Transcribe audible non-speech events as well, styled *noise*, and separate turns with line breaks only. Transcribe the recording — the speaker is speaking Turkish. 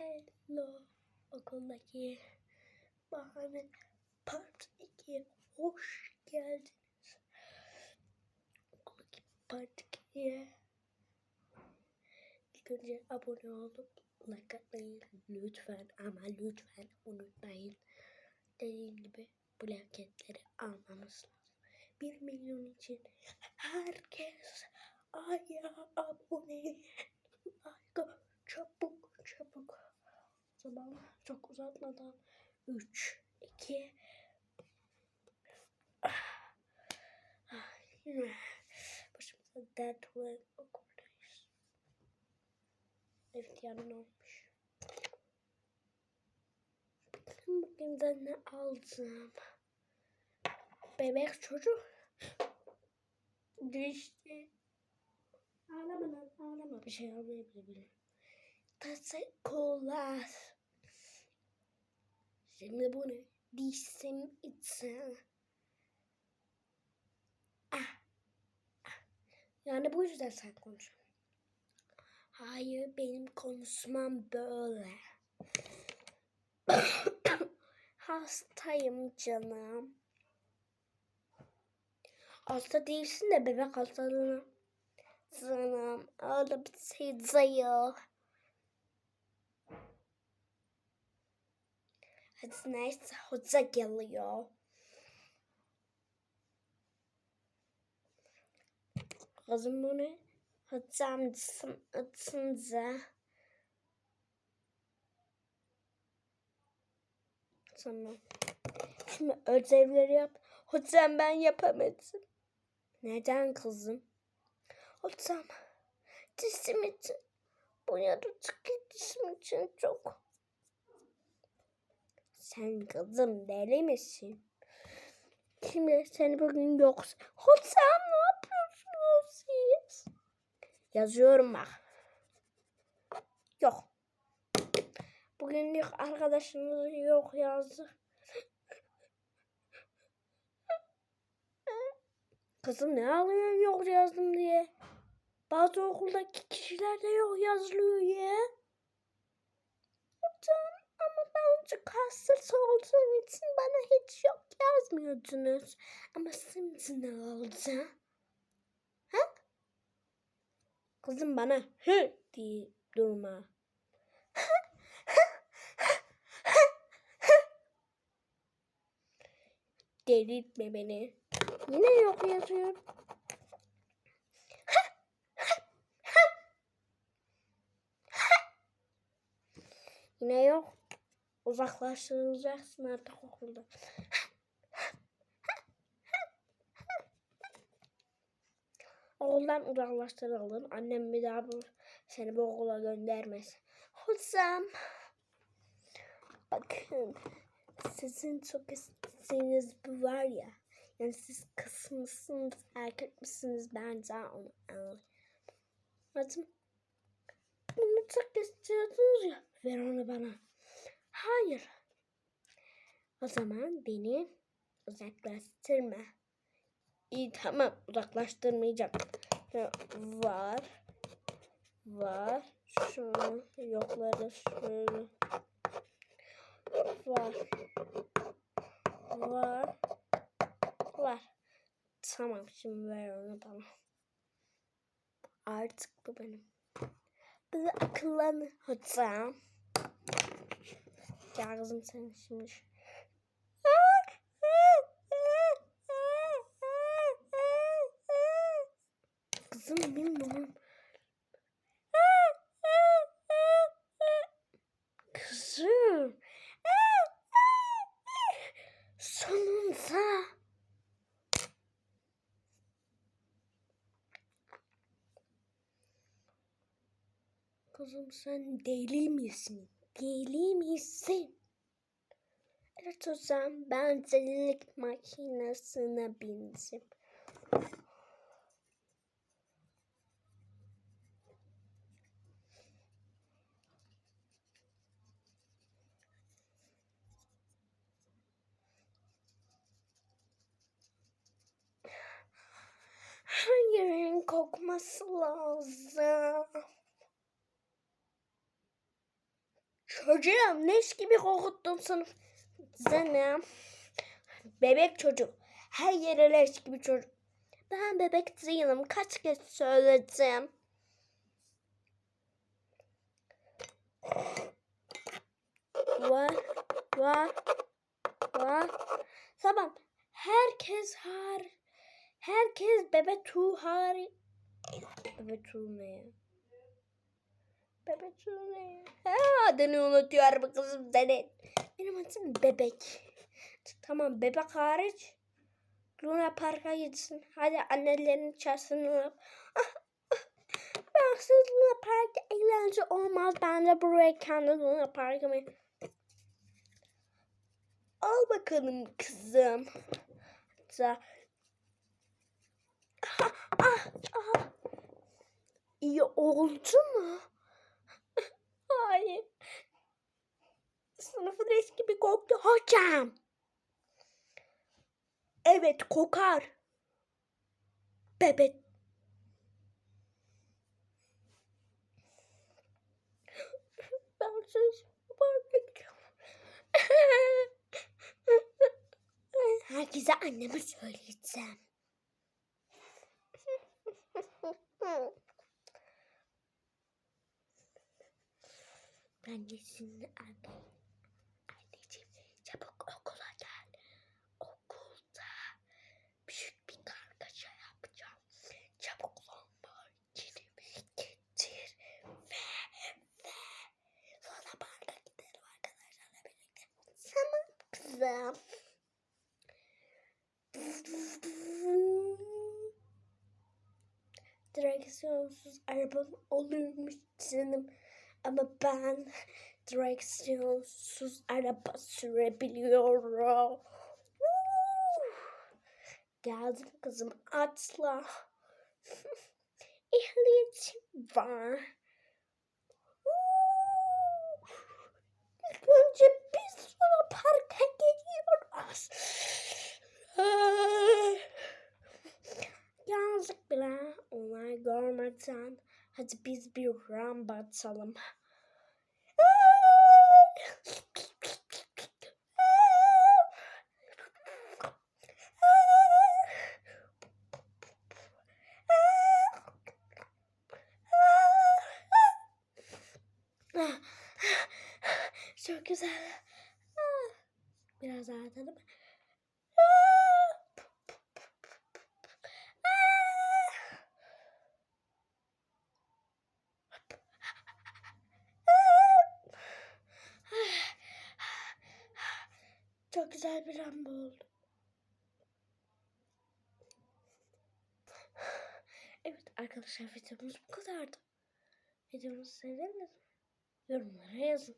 Hello okuldaki bahane part 2'ye hoş geldiniz. Okuldaki part 2'ye ilk önce abone olup like atmayı lütfen ama lütfen unutmayın. Dediğim gibi plaketleri almamız lazım. 1 milyon için herkes aya abone. Like çabuk çabuk. O zaman çok uzatmadan 3, 2, yine başımıza dert ve okuldayız. Evet yarın olmuş. Bugün de ne aldım. Bebek çocuk. Düştü. Ağlama lan ağlama. Bir şey almayabilirim. Teşekkürler. Şimdi bu ne? Dişim için. Ah. ah. Yani bu yüzden sen konuş. Hayır benim konuşmam böyle. *coughs* Hastayım canım. Hasta değilsin de bebek hastalığına. Canım öyle bir şey. Neyse hoca geliyor. Kızım bu ne? Hocam atınca. Tamam. Şimdi ödevleri yap. Hocam ben yapamadım. Neden kızım? Hocam cisim için bu yaratıcı cisim için çok sen kızım deli misin? Şimdi seni bugün yoksa. Hocam ne yapıyorsunuz siz? Yazıyorum bak. Yok. Bugünlük arkadaşınız yok yazdı. Kızım ne ağlıyorsun yok yazdım diye. Bazı okuldaki kişiler de yok yazılıyor ya. Hocam ama ben çok hassas olduğum için bana hiç yok yazmıyordunuz. Ama şimdi ne oldu? Ha? Kızım bana hı diye durma. Delirtme beni. Yine yok yazıyor. Yine yok. Uzaklaştırılacaksın artık okulda. Okuldan uzaklaştırıldın. Annem bir daha bu, seni bu okula göndermez. Hocam. Bakın. Sizin çok istediğiniz bu var ya. Yani siz kız mısınız, erkek misiniz ben daha onu anlayayım. Hocam. Bunu çok istiyordunuz ya. Ver onu bana. Hayır. O zaman beni uzaklaştırma. İyi tamam uzaklaştırmayacağım. Var. Var. Şunu yokları şöyle. Var. Var. Var. Tamam şimdi ver onu bana. Artık bu benim. De akıllanı hocam. Gel kızım sen şimdi. Kızım bilmiyorum. Kızım. Sonunda. Kızım sen deli misin? Deli misin? Evet o zaman ben delilik makinesine bindim. Hayır kokması lazım. Çocuğum leş gibi kokuttun sınıf. Zenem. Bebek çocuk. Her yere leş gibi çocuk. Ben bebek değilim. Kaç kez söyledim. Var. Var. Var. Tamam. Herkes har. Herkes bebe tu har. Bebe tu ne? Tu ne? Ha, adını unutuyorum kızım senin. Benim adım bebek. Tamam bebek hariç. Luna Park'a gitsin. Hadi annelerinin çarşısını yap. Ben siz Luna Park'ta eğlence olmaz. Ben de buraya kendi Luna Park'ımı. Al bakalım kızım. Da. Ah, ah, ah. İyi oldu mu? Hayır. Sınıfın eski gibi koktu hocam. Evet kokar. Bebek. Ben söz *laughs* Herkese anneme söyleyeceğim. Şimdi anne. Anneciğim çabuk okula gel. Okulda büyük bir kargaşa yapacağım. Çabuk Lamborghini'mi getir ve ve sonra parka gidelim arkadaşlarla birlikte. Tamam kızım. Direksiyonsuz arabam olurmuş canım. Ama ben direksiyonsuz araba sürebiliyorum. Geldim kızım atla. *laughs* Ehliyetim var. İlk önce biz sonra parka gidiyoruz. *sighs* Yazık bile onlar görmeden. Hadi biz bir ramba atalım. Çok güzel. Biraz daha atalım. Çok güzel bir ramba oldu. *sighs* Evet arkadaşlar videomuz bu kadardı. Videomuzu sevdiniz mi? Yorumlara yazın.